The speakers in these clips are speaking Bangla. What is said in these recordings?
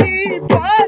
me by.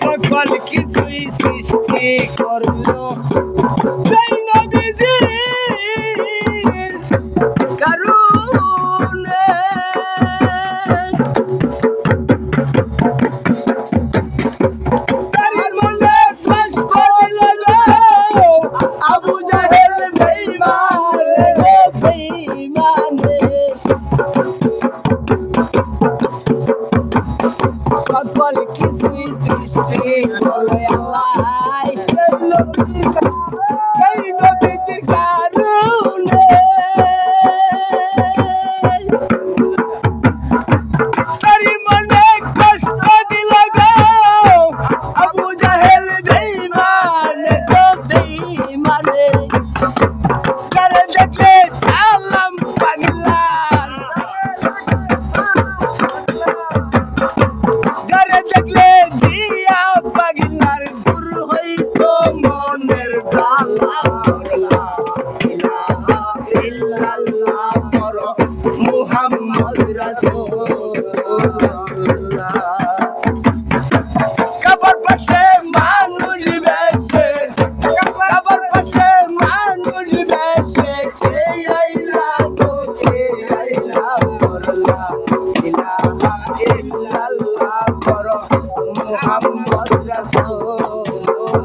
সকল কিছুই সৃষ্টি করল। তাই নবীজির কারণে। আবু জাহেল বেইমান Woo! মোহাম্মদ রাসূলুল্লাহ। কবর পাশে মানুষ বেশে কবর পাশে মানুষ বেশে কে আইলা তো কে আইলা মোরলা ইলাহা ইল্লাল্লাহ কর মোহাম্মদ রাসূলুল্লাহ।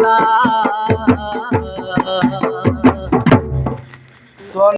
পড়ো